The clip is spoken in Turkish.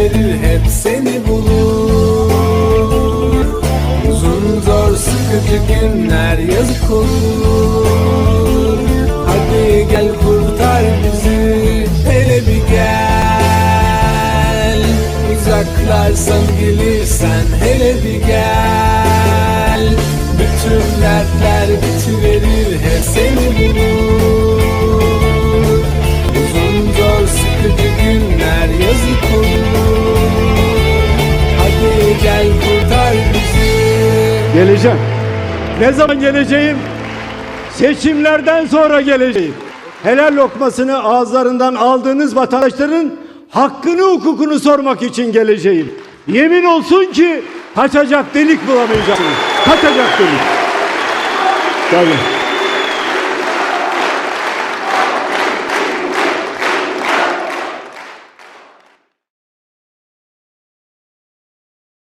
bitiverir hep seni bulur. Uzun zor sıkıcı günler yazık olur. Hadi gel kurtar bizi hele bir gel. Uzaklar sana gelirsen hele bir gel. Bütün dertler bitiverir hep seni Geleceğim. Ne zaman geleceğim? Seçimlerden sonra geleceğim. Helal lokmasını ağızlarından aldığınız vatandaşların hakkını hukukunu sormak için geleceğim. Yemin olsun ki kaçacak delik bulamayacaksınız. Kaçacak delik. Tabii.